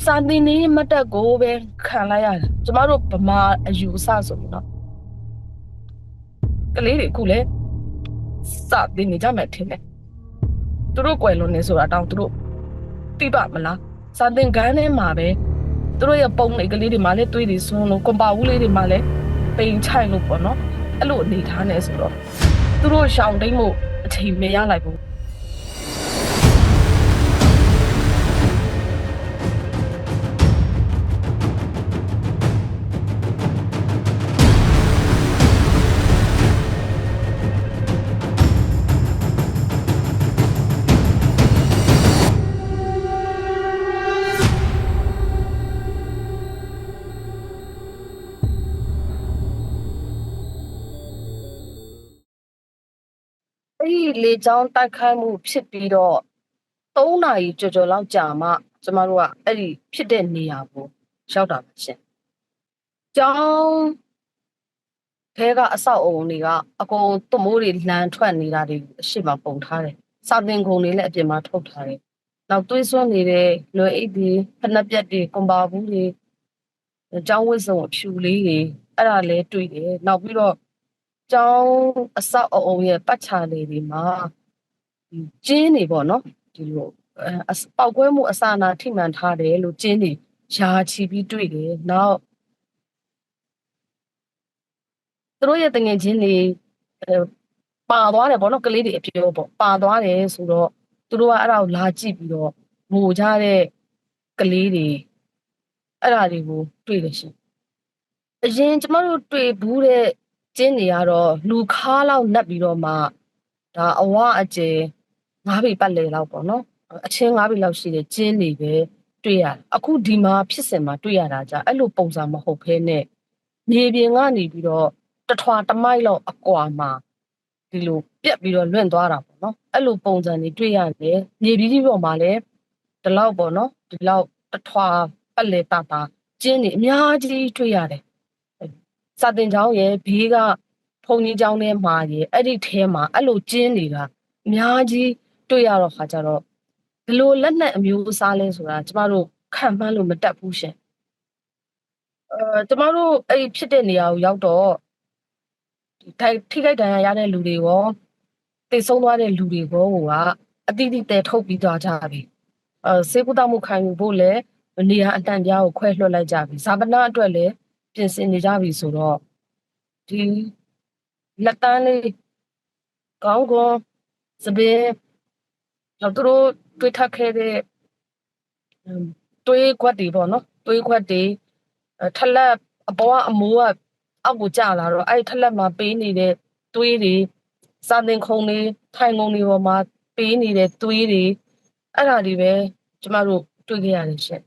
စာသင်နေမတ်တက်ကိုပဲခံလိုက်ရတယ်ကျမတို့ဗမာအယူအဆဆိုရင်တော့ကလေးတွေအခုလဲစာသင်နေကြမယ်ထင်တယ်သူတို့ကွယ်လွန်နေဆိုတာတောင်းသူတို့သိပါမလားစာသင်ခန်းထဲမှာပဲသူတို့ရဲ့ပုံလေးကလေးတွေမှာလည်းတွေးတွေဆွန်းလို့ကွန်ပါဝူးလေးတွေမှာလည်းပိန်ချိုင်လို့ပေါ့နော်အဲ့လိုအနေထားနေဆိုတော့သူတို့ရှောင်တိတ်မှုအချိန်မရလိုက်ဘူး လေချောင်းတိုက်ခိုက်မှုဖြစ်ပြီးတော့3နာရီကျော်ကျော်လောက်ကြာမှကျမတို့ကအဲ့ဒီဖြစ်တဲ့နေရာကိုရောက်တာပါရှင်။ကျောင်းထဲကအဆောက်အုံတွေကအကုန်တမိုးတွေလှန်ထွက်နေတာတွေအရှိမပုံထားတယ်။စာသင်ခုံတွေလည်းအပြင်မှာထုတ်ထားတယ်။နောက်တွေးစွန်းနေတဲ့လွယ်အိတ်တွေဖနက်ပြက်တွေကွန်ပါဘူးတွေကျောင်းဝတ်စုံအဖြူလေးတွေအဲ့ဒါလည်းတွေ့တယ်။နောက်ပြီးတော့ ကျောင်းအဆောက်အအုံရဲ့ပတ်ချာလေးတွေမှာဒီကျင်းနေပေါ့နော်ဒီလိုအဲအစပောက်ကွဲမှုအစအနာထိမှန်ထားတယ်လို့ကျင်းနေရာချီပြီးတွေ့တယ်နောက်သူတို့ရဲ့တငယ်ချင်းတွေအဲပါသွားတယ်ပေါ့နော်ကလေးတွေအပြောပေါ့ပါသွားတယ်ဆိုတော့သူတို့ကအဲ့ဒါကိုလာကြည့်ပြီးတော့ငိုကြတဲ့ကလေးတွေအဲ့ဒါတွေကိုတွေ့တယ်ရှင်အရင်ကျမတို့တွေ့ဘူးတဲ့ ကျင်းနေရတော့လူခါလောက်နှက်ပြီးတော့မှဒါအဝအကျယ်ငါးပေပတ်လေလောက်ပေါ့နော်အချင်းငါးပေလောက်ရှိတဲ့ကျင်းနေပဲတွေ့ရတယ်အခုဒီမှာဖြစ်စင်မှာတွေ့ရတာじゃအဲ့လိုပုံစံမဟုတ်ဘဲနဲ့နေပြင်ကနေပြီးတော့တထွာတမိုက်လောက်အကွာမှာဒီလိုပြက်ပြီးတော့လွင့်သွားတာပေါ့နော်အဲ့လိုပုံစံတွေတွေ့ရတယ်နေပြည်ကြီးပေါ်မှာလည်းဒီလောက်ပေါ့နော်ဒီလောက်တထွာပတ်လေတာတာကျင်းနေအများကြီးတွေ့ရတယ် စာတင်ကျောင်းရဲ့ဘေးကဖုန်ကြီးကျောင်းထဲမှာရဲ့အဲ့ဒီထဲမှာအဲ့လိုကျင်းနေတာအများကြီးတွေ့ရတော့ခါကြတော့ဘယ်လိုလက်နက်အမျိုးအစားလဲဆိုတာကျမတို့ခံမှန်းလို့မတက်ဘူးရှင်အဲကျမတို့အဲ့ဒီဖြစ်တဲ့နေရာကိုရောက်တော့ဒီထိုက်ထိခိုက်ဒဏ်ရာရတဲ့လူတွေရောတိတ်ဆုံးသွားတဲ့လူတွေရောကအတိအသတဲထုတ်ပြီးသွားကြပြီအဲစေကုသမှုခံယူဖို့လည်းနေရာအတန်ပြားကိုခွဲလွှတ်လိုက်ကြပြီဇာပနာအတွက်လည်း ပြင်ဆင်နေကြပြီဆိုတော့ဒီလက်တန်းလေးကောင်းကောင်းစပင်းတော့သူတို့တွေးထပ်ခဲ့တဲ့ဟမ်တွေးခွက်တွေပေါ့နော်တွေးခွက်တွေအဲထက်လက်အပေါ်ကအမိုးကအောက်ကိုကျလာတော့အဲ့ထက်လက်မှာပေးနေတဲ့တွေးတွေစာသင်ခုံတွေထိုင်ခုံတွေပေါ်မှာပေးနေတဲ့တွေးတွေအဲ့ဒါတွေပဲကျမတို့တွေးခဲ့ရတယ်ရှင့်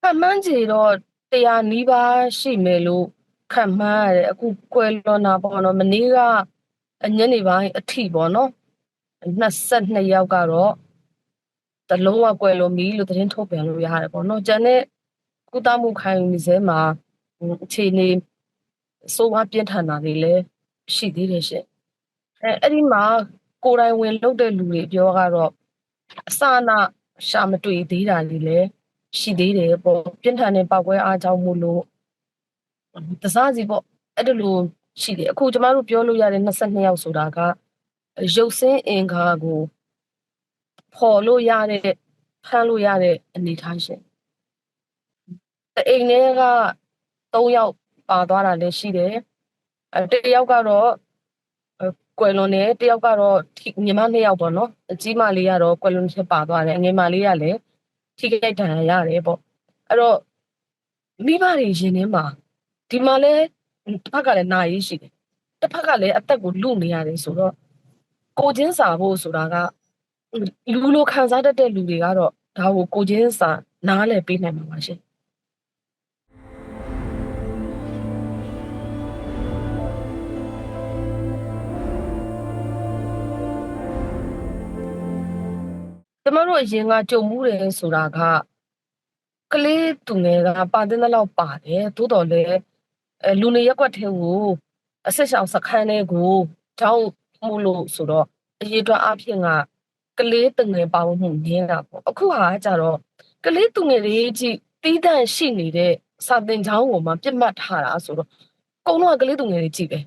ဖမှန်းကြတော့ တရားနီးပါးရှိမယ်လို့ခံမှန်းရတယ် အခု ကွယ်လွန်တာပေါ့နော် မနေ့ကအညနေပိုင်းအထိပေါ့နော်22ယောက်ကတော့တလုံးဝကွယ်လွန်ပြီလို့ သတင်းထုတ်ပြန်လို့ ရတယ်ပေါ့နော် ကျန်တဲ့ ကုသမှုခံယူနေစေမှာဟိုအခြေအနေစိုးဝါးပြင်းထန်တာတွေလည်း ရှိသေးတယ်ရှင်အဲအဲ့ဒီမှာ ကိုယ်တိုင်ဝင်လုပ်တဲ့ လူတွေပြောကတော့ အစအန ရှာမတွေ့သေးတာတွေလည်း ရှိသေးတယ်ပေါ့ပြင်းထန်တဲ့ပောက်ကွဲအားကြောင့်မို့လို့တစားစီပေါ့အဲ့ဒါလိုရှိတယ်အခုကျမတို့ပြောလို့ရတဲ့22ယောက်ဆိုတာကရုပ်စင်းအင်္ဂါကိုဖော်လို့ရတဲ့ဖမ်းလို့ရတဲ့အနေအထားရှင်တအိမ်ထဲက3ယောက်ပါသွားတာလည်းရှိတယ်အဲတယောက်ကတော့ကွယ်လွန်တယ်တယောက်ကတော့ညီမနှစ်ယောက်ပေါ့နော်အကြီးမလေးကတော့ကွယ်လွန်ချက်ပါသွားတယ်အငယ်မလေးကလည်း ထိခိုက်ဒဏ်ရာရတယ်ပေါ့အဲ့တော့မိဘတွေရင်ထဲမှာဒီမှာလဲတစ်ဖက်ကလည်းနာရေးရှိတယ်တစ်ဖက်ကလည်းအသက်ကိုလူနေရတယ်ဆိုတော့ကိုချင်းစာဖို့ဆိုတာကလူလိုခံစားတတ်တဲ့လူတွေကတော့ဒါကိုကိုချင်းစာနားလည်ပေးနိုင်မှာပါရှင် ကျမတို့အရင်ကကြုံမှုတယ်ဆိုတာကကလေးသူငယ်ကပါတဲ့လောက်ပါတယ်သို့တော်လည်းအဲလူနေရက်ကွက်ထဲကိုအဆက်ဆောင်စခန်းထဲကိုတောင်းမှုလို့ဆိုတော့အရေးအတွက်အဖြစ်ကကလေးတငယ်ပါဝင်မှုနည်းတာပေါ့အခုဟာကကြတော့ကလေးသူငယ်လေးကြီးတီးတန့်ရှိနေတဲ့စာသင်ကျောင်းကိုမှပြစ်မှတ်ထားတာဆိုတော့အကုန်လုံးကကလေးသူငယ်လေးကြီးပဲ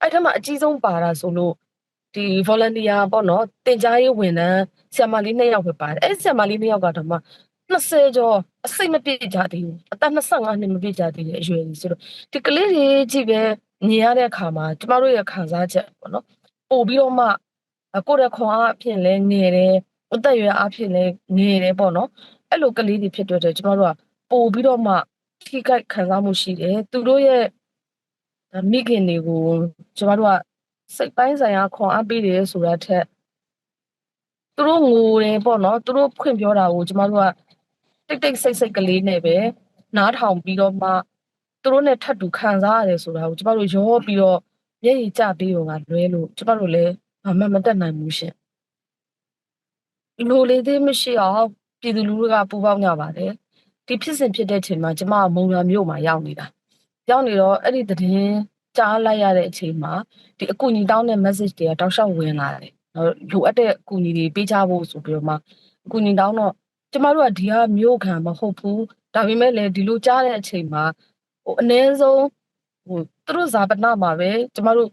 အဲ့ထက်မှအကြီးဆုံးပါတာဆိုလို့ ဒီ volunteer ပေါ့နော်တင် जा ရေးဝန်ထမ်းဆရာမလေးနှစ်ယောက်ပဲပါတယ်အဲ့ဆရာမလေးနှစ်ယောက်ကတော့မှ20ကျော်အစိတ်မပြည့်ကြသေးဘူးအသက်25နှစ်မပြည့်ကြသေးတဲ့အရွယ်ကြီးဆိုတော့ဒီကလေးတွေကြီးပဲမြင်ရတဲ့အခါမှာကျမတို့ရဲ့ခံစားချက်ပေါ့နော်ပို့ပြီးတော့မှကိုယ့်ရဲ့ခွန်အားအဖြစ်လဲငယ်တယ်အသက်အရွယ်အားဖြင့်လဲငယ်တယ်ပေါ့နော်အဲ့လိုကလေးတွေဖြစ်တဲ့အတွက်ကျမတို့ကပို့ပြီးတော့မှထိခိုက်ခံစားမှုရှိတယ်သူတို့ရဲ့မိခင်တွေကိုကျမတို့က စိတ်ပိုင်းဆိုင်ရာခွန်အားပေးတယ်ဆိုတာထက်သူတို့ငိုတယ်ပေါ့နော်သူတို့ဖွင့်ပြောတာကိုကျမတို့ကတိတ်တိတ်ဆိတ်ဆိတ်ကလေးနဲ့ပဲနားထောင်ပြီးတော့မှသူတို့နဲ့ထပ်တူခံစားရတယ်ဆိုတာကိုကျမတို့ရောပြီးတော့မျက်ရည်ကျပေးတော့ကလွဲလို့ကျမတို့လည်းဘာမှမတတ်နိုင်ဘူးရှင်လိုလေသေးမရှိအောင်ပြည်သူလူထုကပူပေါင်းကြပါတယ်ဒီဖြစ်စဉ်ဖြစ်တဲ့ချိန်မှာကျမကမုံရမြို့မှာရောက်နေတာရောက်နေတော့အဲ့ဒီသတင်း ကြားလိုက်ရတဲ့အချိန်မှာဒီအကူအညီတောင်းတဲ့ message တွေကတောက်လျှောက်ဝင်လာတယ်လိုအပ်တဲ့အကူအညီတွေပေးချဖို့ဆိုပြီးတော့မှအကူအညီတောင်းတော့ကျမတို့ကဒီကမြို့ခံမဟုတ်ဘူးဒါပေမဲ့လည်းဒီလိုကြားတဲ့အချိန်မှာဟိုအ ਨੇ ဆုံးဟိုသူတို့ဇာပနာမှာပဲကျမတို့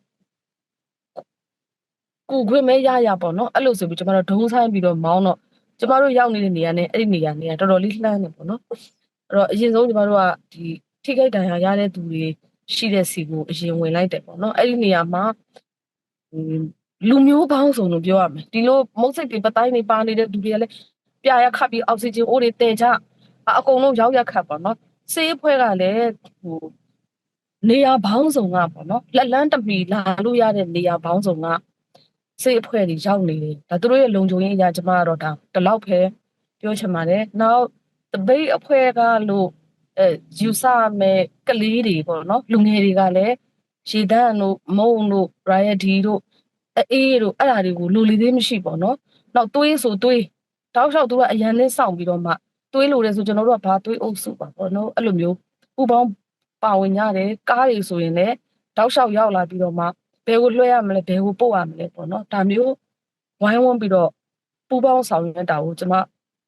ကိုခွင့်မဲရရပေါ့နော်အဲ့လိုဆိုပြီးကျမတို့ဒုံဆိုင်ပြီးတော့မောင်းတော့ကျမတို့ရောက်နေတဲ့နေရာနဲ့အဲ့ဒီနေရာနဲ့တော်တော်လေးလှမ်းနေပေါ့နော်အဲ့တော့အရင်ဆုံးကျမတို့ကဒီထိခိုက်ဒဏ်ရာရတဲ့သူတွေ ရှိတဲ့စီကိုအရင်ဝင်လိုက်တယ်ပေါ့နော်အဲ့ဒီနေရာမှာလူမျိုးပေါင်းစုံလို့ပြောရမယ်ဒီလိုမုတ်စိတ်တွေပတိုင်းတွေပါနေတဲ့သူတွေကလည်းပြာရခတ်ပြီးအောက်ဆီဂျင်အိုးတွေတည်ကြအကုန်လုံးရောက်ရခတ်ပေါ့နော်ဆေးဖွဲကလည်းဟိုနေရာပေါင်းစုံကပေါ့နော်လက်လန်းတမီလာလို့ရတဲ့နေရာပေါင်းစုံကဆေးအဖွဲ့တွေရောက်နေတယ်ဒါသူတို့ရဲ့လုံခြုံရေးအရာကျမကတော့ဒါဒီလောက်ပဲပြောချင်ပါတယ်နောက်တပိတ်အဖွဲ့ကလို့ အဲယူဆမဲ့ကလေးတွေပေါ့နော်လူငယ်တွေကလည်းရေတန်းတို့မုံတို့ရာယဒီတို့အေးတို့အဲ့ဒါတွေကိုလိုလီသေးမရှိပေါ့နော်နောက်သွေးဆိုသွေးတောက်လျှောက်သူကအရန်နဲ့စောင့်ပြီးတော့မှသွေးလိုတယ်ဆိုကျွန်တော်တို့ကဘာသွေးအုပ်စုပါပေါ့နော်အဲ့လိုမျိုးပူပေါင်းပါဝင်ရတယ်ကားတွေဆိုရင်လည်းတောက်လျှောက်ရောက်လာပြီးတော့မှဘယ်ကိုလွှဲရမလဲဘယ်ကိုပို့ရမလဲပေါ့နော်ဒါမျိုးဝိုင်းဝန်းပြီးတော့ပူပေါင်းဆောင်ရွက်တာကိုကျွန်မ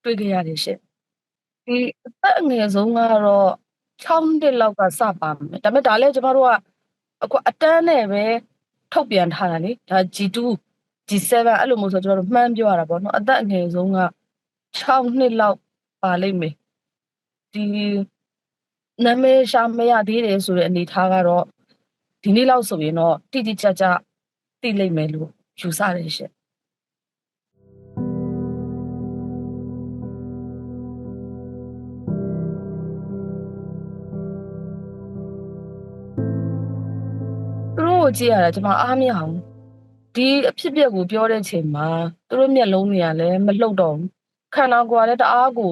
တွေ့ခဲ့ရတယ်ရှင့် ဒီအသက်အငယ်ဆုံးကတော့ 6 နှစ်လောက်က စပါမယ် ဒါပေမဲ့ ဒါလည်း ကျွန်တော်တို့က အခုအတန်းနဲ့ပဲ ထုတ်ပြန်ထားတာလေ ဒါ G2 G7 အဲ့လိုမျိုးဆိုကျွန်တော်တို့ မှန်းပြောရတာပေါ့နော် အသက်အငယ်ဆုံးက 6 နှစ်လောက် ပါလိမ့်မယ် ဒီနာမည်ရှာမရသေးတယ်ဆိုတဲ့ အနေထားကတော့ ဒီနေ့လောက်ဆိုရင်တော့ တိတိကျကျ သိလိမ့်မယ်လို့ ယူဆတယ်ရှင့် ကိုကြည့်ရတာကျွန်မအားမရအောင်ဒီအဖြစ်ပြက်ကိုပြောတဲ့ချိန်မှာသူတို့မျက်လုံးတွေကလည်းမလှုပ်တော့ဘူးခန္ဓာကိုယ်ကလည်းတအားကို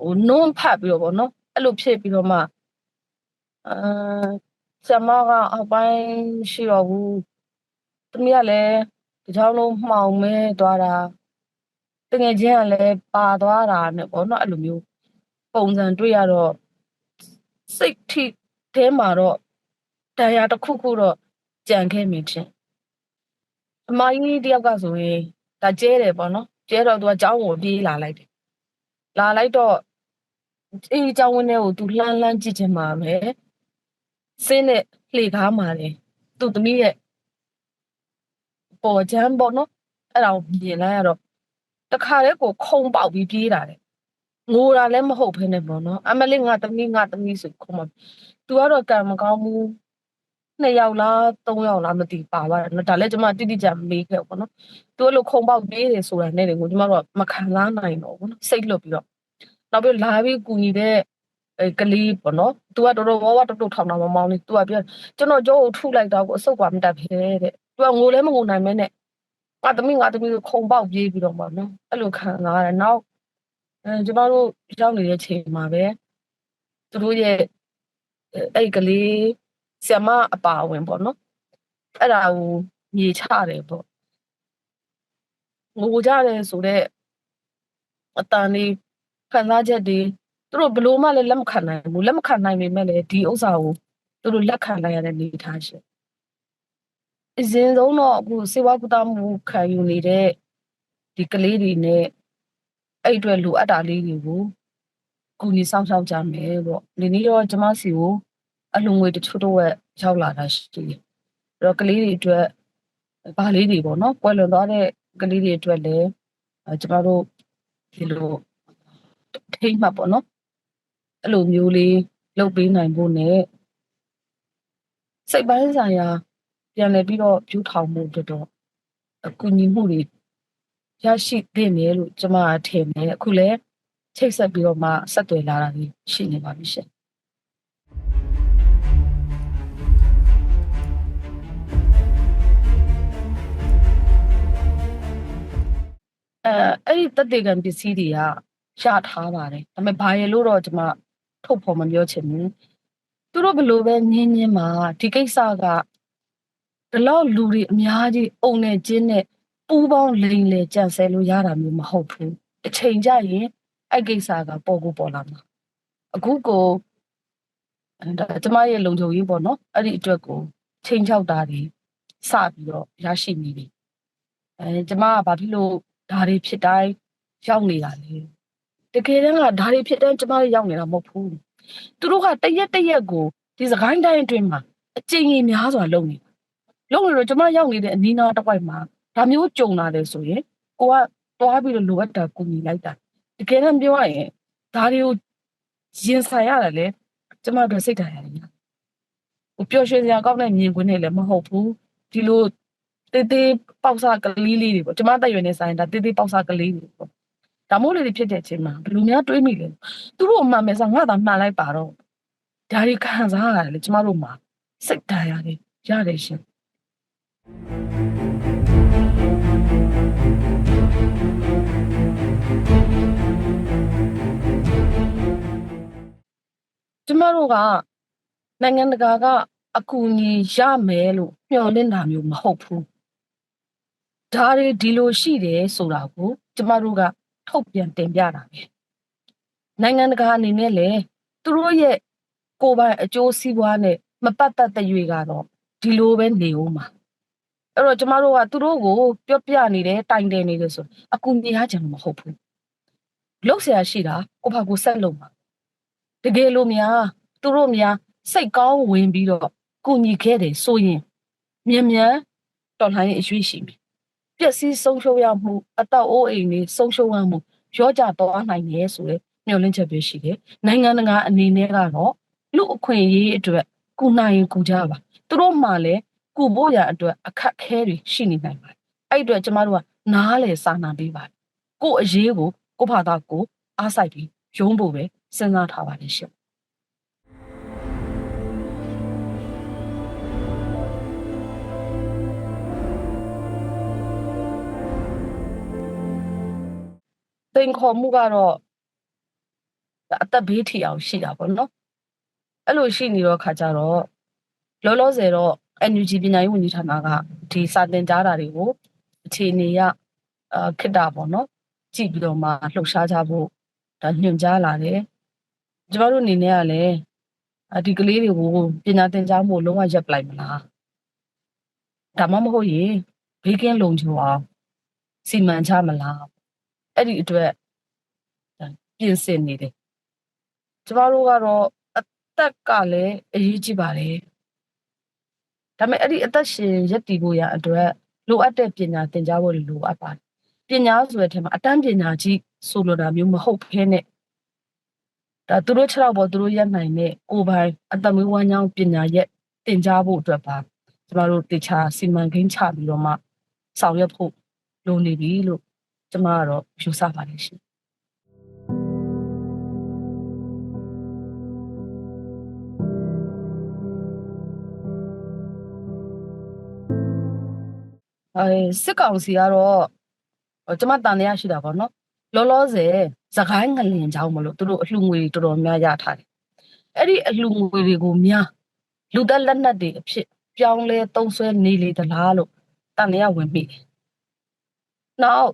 ဟိုနုံဖတ်ပြီးတော့ဗောနော်အဲ့လိုဖြစ်ပြီးတော့မှအာဆရာမကအောက်ပိုင်းရှိတော့ဘူးတမီးကလည်းဒီချောင်းလုံးမှောင်မဲသွားတာတငယ်ချင်းကလည်းပါသွားတာနဲ့ဗောနော်အဲ့လိုမျိုးပုံစံတွေ့ရတော့စိတ်ထိတဲမှာတော့တရားတစ်ခုခုတော့ ကြံခဲ့မိချင်းအမကြီးတယောက်ကဆိုရင်ဒါကျဲတယ်ပေါ့နော်ကျဲတော့သူကကြောင်းကိုပြေးလာလိုက်တယ်လာလိုက်တော့အေးကြောင်းဝင်းထဲကိုသူလှမ်းလှမ်းကြည့်ချင်မှာပဲစင်းနဲ့လှေကားမှာလေသူ့သမီးရဲ့ပေါ်ချမ်းပေါ့နော်အဲ့ဒါကိုမြင်လိုက်ရတော့တခါတည်းကိုခုံပေါက်ပြီးပြေးတာလေငိုတာလည်းမဟုတ်ဖ ೇನೆ ပေါ့နော်အမလေးငါသမီးငါသမီးဆိုခုံမသူကတော့ကံမကောင်းဘူး နှစ်ယောက်လားသုံးယောက်လားမသိပါပါတော့ဒါလည်းကျွန်မတိတိကျမေးခဲ့ပေါ့နော်သူအဲ့လိုခုံပေါက်ပြေးတယ်ဆိုတာနဲ့ကိုကျွန်မတို့မခံစားနိုင်တော့ဘူးနော်စိတ်လွတ်ပြီးတော့နောက်ပြီးလာပြီးကူညီတဲ့အဲကလေးပေါ့နော်။ तू ကတော်တော်ဝဝတုတ်တုတ်ထောင်တာမမောင်းလေး तू ကပြောကျွန်တော်ကြောကိုထုလိုက်တော့ကိုအဆုတ်ကမတက်ဖဲတဲ့။ तू ကငိုလည်းမငိုနိုင်မဲနဲ့ငါသမီးငါသမီးကိုခုံပေါက်ပြေးပြီးတော့မှနော်။အဲ့လိုခံစားရတယ်။နောက်အဲကျမတို့ရောက်နေတဲ့ချိန်မှာပဲသူတို့ရဲ့အဲ့ကလေး ဆ iam မအပါဝင်ပေါ့နော်။အဲ့ဒါကိုမြေချတယ်ပေါ့။ငိုကြတယ်ဆိုတော့အတန်လေးခံစားချက်တွေသူတို့ဘလို့မှလည်းလက်မခံနိုင်ဘူးလက်မခံနိုင်ပေမဲ့လည်းဒီဥစ္စာကိုသူတို့လက်ခံလိုက်ရတဲ့နေထားရှင်အရင်ဆုံးတော့အခုစေဝါကူတာမှုခံယူနေတဲ့ဒီကလေးတွေနဲ့အဲ့အတွက်လိုအပ်တာလေးတွေကိုကူညီဆောင်ရှောက်ကြမယ်ပေါ့ဒီနေ့တော့ကျမစီကို အလှငွေတချို့တော့ရောက်လာတာရှိတယ်အဲ့တော့ကလေးတွေအတွက်ဗာလေးတွေပေါ့နော်ကွယ်လွန်သွားတဲ့ကလေးတွေအတွက်လည်းအဲကျမတို့ဒီလိုထိမ့်မှတ်ပေါ့နော်အဲ့လိုမျိုးလေးလုပ်ပေးနိုင်ဖို့ ਨੇ စိတ်ပိုင်းဆိုင်ရာပြန်လည်ပြီးတော့ပြူထောင်မှုအတွက်တော့အကူအညီမှုတွေရရှိသင့်တယ်လို့ကျမကထင်တယ်အခုလည်းချိတ်ဆက်ပြီးတော့မှဆက်သွယ်လာတာကြီးရှိနေပါပြီရှင် အဲအဲ့ဒီတက်တေကံပစ္စည်းတွေကရထားပါတယ်ဒါပေမဲ့ဘာရလို့တော့ကျမထုတ်ဖော်မပြောချင်ဘူးသူတို့ဘလို့ပဲညင်းညင်းမှာဒီကိစ္စကဒီလောက်လူတွေအများကြီးအုံနဲ့ကျင်းနဲ့ပူးပေါင်းလိန်လေကြံဆဲလို့ရတာမျိုးမဟုတ်ဘူးအချိန်ကြရင်အဲ့ကိစ္စကပေါ်ကိုပေါ်လာမှာအခုကိုဒါကျမရဲ့လုံခြုံရေးပေါ့နော်အဲ့ဒီအတွက်ကိုချိန်ချောက်တာတွေစပြီးတော့ရရှိနေပြီအဲကျမကဘာဖြစ်လို့ ဒါတွေဖြစ်တိုင်းရောက်နေတာလဲတကယ်တမ်းကဒါတွေဖြစ်တိုင်းကျမတို့ရောက်နေတာမဟုတ်ဘူးသူတို့ကတရက်တရက်ကိုဒီစကိုင်းတိုင်းအတွင်းမှာအကျဉ်းကြီးများစွာလုပ်နေတာလုပ်နေတော့ကျမရောက်နေတဲ့အနီးနားတစ်ဝိုက်မှာဒါမျိုးကြုံလာတယ်ဆိုရင်ကိုကတွားပြီးတော့လိုအပ်တာကူညီလိုက်တာတကယ်တမ်းပြောရရင်ဒါတွေကိုရင်ဆိုင်ရတယ်လေကျမတို့စိတ်ဓာတ်ရတယ်ဟိုပျော်ရွှင်စရာကောင်းတဲ့မြင်ကွင်းတွေလည်းမဟုတ်ဘူးဒီလို တေးသေးပေါက်စကလေးလေးတွေပေါ့ကျမတက်ရွယ်နေဆိုင်ဒါတေးသေးပေါက်စကလေးတွေပေါ့ဒါမို့လေဖြစ်တဲ့အချိန်မှာဘယ်လိုများတွေးမိလဲသူတို့အမှန်ပဲဆိုငါသာမှန်လိုက်ပါတော့ဒါတွေခံစားရတယ်လေကျမတို့မှာစိတ်ဓာတ်ရတယ်ရတယ်ရှင်ကျမတို့ကနိုင်ငံတကာကအကူအညီရမယ်လို့မျှော်လင့်တာမျိုးမဟုတ်ဘူး ဒါတွေဒီလိုရှိတယ်ဆိုတာကို ကျမတို့ကထုတ်ပြန်တင်ပြတာပဲနိုင်ငံတကာအနေနဲ့လည်းသူတို့ရဲ့ကိုယ်ပိုင်အကျိုးစီးပွားနဲ့မပတ်သက်တဲ့၍ကတော့ဒီလိုပဲနေဦးမှာအဲ့တော့ကျမတို့ကသူတို့ကိုပြောပြနေတယ်တိုင်တယ်နေတယ်ဆိုအကူအညီရကြမှာမဟုတ်ဘူးလုတ်เสียရှိတာကိုဖာကိုဆက်လုပ်မှာတကယ်လို့များသူတို့များစိတ်ကောင်းဝင်ပြီးတော့ကုညီခဲ့တယ်ဆိုရင်မြန်မြန်တော်လှန်ရေးအရွေးရှိမယ် ပျက်စီးဆုံးရှုံးရမှုအတော့အိုးအိမ်တွေဆုံးရှုံးရမှုရောကြသွားနိုင်တယ်ဆိုရယ်မျှော်လင့်ချက်ပဲရှိတယ်နိုင်ငံတကာအနေနဲ့ကတော့လူအခွင့်အရေးအတွက်ကုနိုင်ရင်ကုကြပါသူတို့မှလည်းကုဖို့ရအတွက်အခက်ခဲတွေရှိနေနိုင်ပါတယ်အဲ့အတွက်ကျမတို့ကနားလေစာနာပေးပါတယ်ကို့အရေးကိုကို့ဘာသာကိုအားစိုက်ပြီးရုံးဖို့ပဲစဉ်းစားထားပါတယ်ရှင် တိန်ခေါ်မှုကတော့အသက်ဘေးထီအောင်ရှိတာပေါ့နော်အဲ့လိုရှိနေတော့ခါကြတော့လောလောဆယ်တော့ NUG ပညာရေးဝန်ကြီးဌာနကဒီစာတင်ကြားတာတွေကိုအခြေအနေရအာခစ်တာပေါ့နော်ကြည့်ပြီးတော့မှလှုပ်ရှားကြဖို့ဒါညွှန်ကြားလာတယ်ကျမတို့အနေနဲ့ကလည်းဒီကလေးတွေကိုပညာသင်ကြားမှုလုံးဝရပ်ပလိုက်မလားဒါမှမဟုတ်ရင်ဘေးကင်းလုံခြုံအောင်စီမံချမလား အဲ့ဒီအတွက်ပြင်ဆင်နေတယ်ကျမတို့ကတော့အသက်ကလည်းအရေးကြီးပါတယ်ဒါပေမဲ့အဲ့ဒီအသက်ရှင်ရပ်တည်ဖို့ရအတွက်လိုအပ်တဲ့ပညာသင်ကြားဖို့လိုအပ်ပါတယ်ပညာဆိုတဲ့အထက်မှာအတန်းပညာကြီးဆိုလိုတာမျိုးမဟုတ်ဘဲနဲ့ဒါသူတို့ခြေထောက်ပေါ်သူတို့ရက်နိုင်တဲ့ကိုယ်ပိုင်အသက်မွေးဝမ်းကြောင်းပညာရက်သင်ကြားဖို့အတွက်ပါကျမတို့တေချာစီမံကိန်းချပြီးတော့မှဆောင်ရွက်ဖို့လိုနေပြီလို့ ကျမကတော့ယူဆပါတယ်ရှင်အဲစစ်ကောင်စီကတော့ကျမတန်တရားရှိတာပေါ့နော်လောလောဆယ်စကိုင်းငလင်ကြောင်းမလို့သူတို့အလှငွေတော်တော်များရထားတယ်အဲ့ဒီအလှငွေတွေကိုများလူသက်လက်နက်တွေအဖြစ်ပြောင်းလဲသုံးဆွဲနေလေသလားလို့တန်တရားဝင်မိတယ်နောက်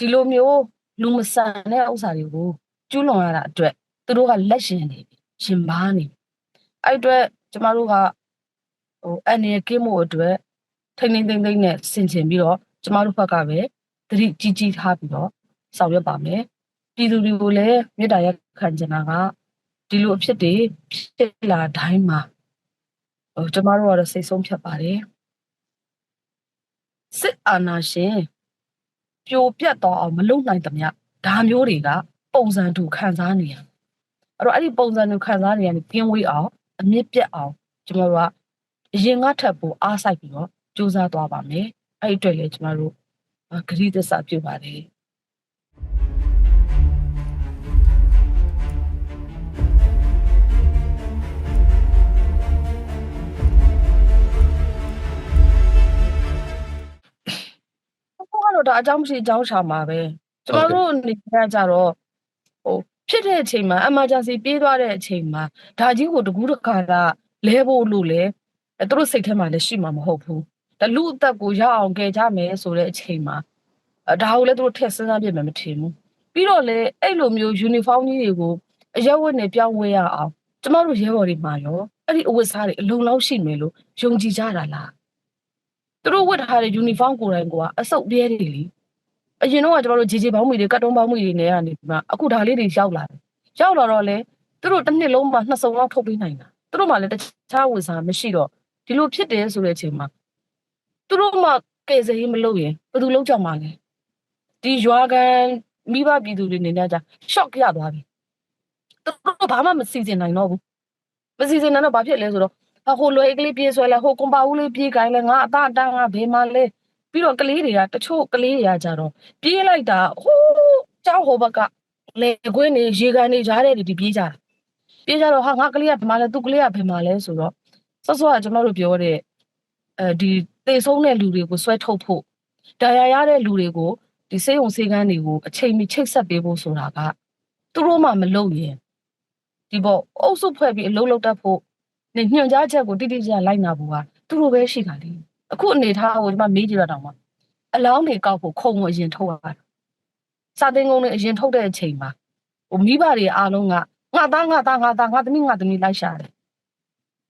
ဒီလိုမျိုးလူမဆန်တဲ့ဥစ္စာတွေကိုကျူးလွန်ရတာအတွက်သူတို့ကလက်ရှင်နေပြီရှင်ပါနေအဲ့အတွက်ကျမတို့ကဟိုအနေကင်းမှုအတွက်ထိမ့်ထိမ့်သိမ့်သိမ့်နဲ့ဆင်ခြင်ပြီးတော့ကျမတို့ဘက်ကပဲသတိကြီးကြီးထားပြီးတော့ဆောင်ရွက်ပါမယ်ပြည်သူတွေကိုလည်းမေတ္တာရက်ခံချင်တာကဒီလိုအဖြစ်တွေဖြစ်လာတိုင်းမှာဟိုကျမတို့ကတော့စိတ်ဆုံးဖြတ်ပါတယ်စစ်အာဏာရှင် ပြိုပြတ်သွားအောင်မလုပ်နိုင်သမျှဒါမျိုးတွေက ပုံစံတူခံစားနေရအဲ့တော့အဲ့ဒီပုံစံတူခံစားနေရနေပြင်းဝေးအောင်အမြင့်ပြတ်အောင်ကျမတို့ကအရင်ကထပ်ဖို့အားစိုက်ပြီးတော့စူးစမ်းသွားပါမယ်အဲ့ဒီအတွက်လည်းကျမတို့ဂရိသစ္စာပြုပါတယ် တော့ဒါအကြောင်းမရှိအကြောင်းရှာမှာပဲကျမတို့အနေနဲ့ကြတော့ဟိုဖြစ်တဲ့အချိန်မှာ emergency ပြေးသွားတဲ့အချိန်မှာဒါကြီးကိုတကူးတခါကလဲဖို့လို့လဲအဲသူတို့စိတ်ထဲမှာလည်းရှိမှာမဟုတ်ဘူးဒါလူအသက်ကိုရအောင်ကယ်ကြမယ်ဆိုတဲ့အချိန်မှာအဲဒါကိုလည်းသူတို့ထည့်စဉ်းစားပြမယ်မထင်ဘူးပြီးတော့လေအဲ့လိုမျိုး uniform ကြီးတွေကိုအရက်ဝတ်နဲ့ပြောင်းဝဲရအောင်ကျမတို့ရဲဘော်တွေမှာရောအဲ့ဒီအဝတ်စားတွေအလုံလောက်ရှိမယ်လို့ယုံကြည်ကြတာလား သူတို့ဝတ်ထားတဲ့ uniform ကိုယ်တိုင်ကအစုပ်ပြဲတွေလीအရင်တော့ကကျွန်တော်တို့ဂျေဂျေပေါင်းမီတွေကတ်တုံးပေါင်းမီတွေနဲ့ကနေဒီမှာအခုဒါလေးတွေရောက်လာတယ်ရောက်လာတော့လေသူတို့တစ်နှစ်လုံးမှာနှစ်စုံလောက်ထုတ်ပေးနိုင်တာသူတို့မှလည်းတခြားဝန်စားမရှိတော့ဒီလိုဖြစ်တယ်ဆိုတဲ့အချိန်မှာသူတို့မှကယ်ဆယ်ရေးမလုပ်ရင်ဘယ်သူလုပ်ကြမှာလဲဒီရွာကန်မိဘပြည်သူတွေနေကြ shock ရသွားပြီသူတို့ဘာမှမစီစဉ်နိုင်တော့ဘူးမစီစဉ်နိုင်တော့ဘာဖြစ်လဲဆိုတော့အ ဟိုလွယ်ကလေးပြေးဆွဲလဲဟိုကွန်ပါဦးလေးပြေးခိုင်းလဲငါအသားအတန်းငါဘေးမှာလဲပြီးတော့ကလေးတွေကတချို့ကလေးတွေကကြတော့ပြေးလိုက်တာဟိုးကြောက်ဟိုဘက်ကလေကွင်းနေရေကန်နေကြားတဲ့ဒီပြေးကြတာပြေးကြတော့ဟာငါကလေးကဘယ်မှာလဲသူကလေးကဘယ်မှာလဲဆိုတော့ဆော့ဆော့ကကျွန်တော်တို့ပြောတဲ့အဲဒီတေဆုံးတဲ့လူတွေကိုဆွဲထုတ်ဖို့တရားရတဲ့လူတွေကိုဒီစေုံစေကန်းတွေကိုအချိန်မီချိတ်ဆက်ပေးဖို့ဆိုတာကသူတို့မှမလုပ်ရင်ဒီပေါ့အုပ်စုဖွဲ့ပြီးအလုပ်လုပ်တတ်ဖို့နေ ညွှန်ကြားချက်ကိုတိတိကျကျလိုက်နာဖို့ကသူတို့ပဲရှိတာလေအခုအနေထားကိုဒီမှာမေးကြည့်ရတော့မှအလောင်းတွေကောက်ဖို့ခုံကိုအရင်ထုတ်ရတာစာသင်ကုန်းတွေအရင်ထုတ်တဲ့အချိန်မှာဟိုမိဘတွေအားလုံးကငါသားငါသားငါသားငါသမီးငါသမီးလိုက်ရှာတယ်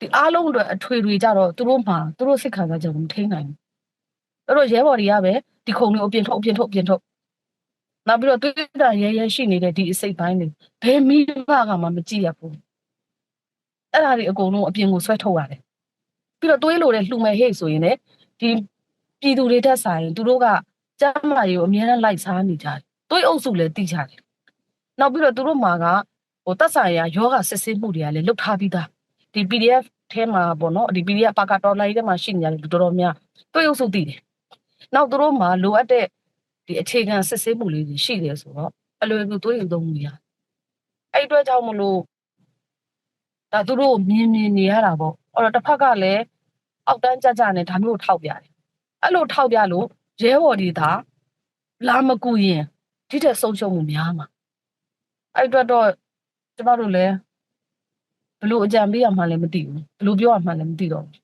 ဒီအားလုံးအတွက်အထွေတွေကြတော့သူတို့မှသူတို့စိတ်ခံစားချက်ကိုမထိန်းနိုင်ဘူးသူတို့ရဲဘော်တွေကပဲဒီခုံတွေကိုအပြင်ထုတ်အပြင်ထုတ်အပြင်ထုတ်နောက်ပြီးတော့တွေ့တာရဲရဲရှိနေတဲ့ဒီအစိတ်ပိုင်းတွေဘယ်မိဘကမှမကြည့်ရဘူး အဲ့ဒါတွေအကုန်လုံးအပြင်ကိုဆွဲထုတ်ရတယ်ပြီးတော့တွေးလို့တဲ့လှူမဲ့ဟေ့ဆိုရင်လည်းဒီပြည်သူတွေတက်ဆိုင်သူတို့ကကျမ်းမာရေးကိုအများနဲ့လိုက်စားနေကြတယ်တွေးအုပ်စုလည်းတိကြတယ်နောက်ပြီးတော့သူတို့မှာကဟိုတက်ဆိုင်ရာယောဂစစ်ဆေးမှုတွေကလည်းလုတ်ထားပြီးသားဒီ PDF ထဲမှာပေါ့နော်ဒီ PDF ပါကတော်လိုက်ထဲမှာရှိနေကြတယ်လူတော်တော်များတွေးအုပ်စုတည်တယ်နောက်သူတို့မှာလိုအပ်တဲ့ဒီအခြေခံစစ်ဆေးမှုလေးတွေရှိတယ်ဆိုတော့အလွယ်ကူတွေးယူသုံးမှုရအဲ့အတွက်ကြောင့်မလို့ ဒါသူတို့မြင်မြင်နေရတာပေါ့အဲ့တော့တစ်ဖက်ကလည်းအောက်တန်းကြကြနဲ့ဒါမျိုးကိုထောက်ပြတယ်အဲ့လိုထောက်ပြလို့ရဲဘော်ဒီသာလာမကူရင်ဒီတဲ့ဆုံးရှုံးမှုများမှာအဲ့အတွက်တော့ကျမတို့လည်းဘလို့အကြံပေးရမှလည်းမသိဘူးဘလို့ပြောရမှလည်းမသိတော့ဘူး